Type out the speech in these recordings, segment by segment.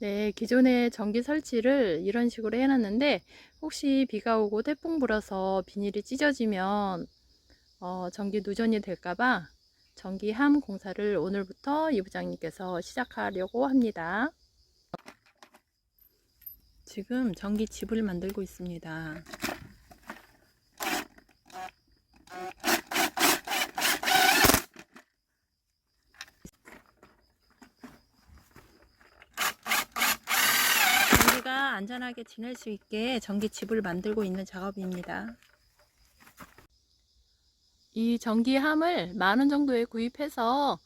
네, 기존의 전기 설치를 이런 식으로 해놨는데 혹시 비가 오고 태풍 불어서 비닐이 찢어지면 어, 전기 누전이 될까봐 전기함 공사를 오늘부터 이 부장님께서 시작하려고 합니다. 지금 전기 집을 만들고 있습니다. 전기가 안전하게 지낼 수 있게 전기칩을 만들고 있는 작업입니다. 이 전기함을 만 원 정도에 구입해서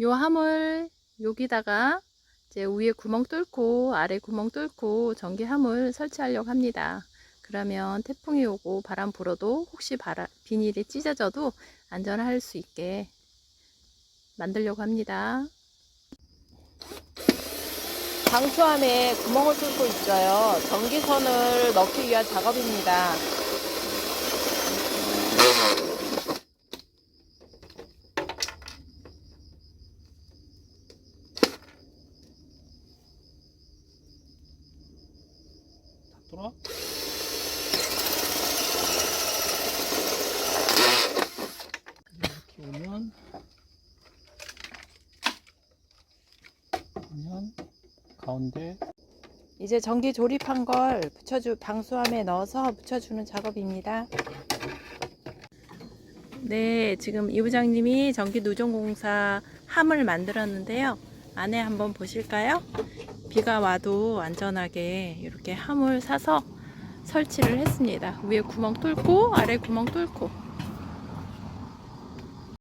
요 함을 여기다가 이제 위에 구멍 뚫고 아래 구멍 뚫고 전기함을 설치하려고 합니다. 그러면 태풍이 오고 바람 불어도 혹시 바람, 비닐이 찢어져도 안전할 수 있게 만들려고 합니다. 방수함에 구멍을 뚫고 있어요. 전기선을 넣기 위한 작업입니다. 다 뚫어? 이렇게 오면 그러면 가운데 이제 전기 조립한 걸 붙여주 방수함에 넣어서 붙여주는 작업입니다. 네, 지금 이 부장님이 전기 누전공사 함을 만들었는데요. 안에 한번 보실까요? 비가 와도 안전하게 이렇게 함을 사서 설치를 했습니다. 위에 구멍 뚫고 아래 구멍 뚫고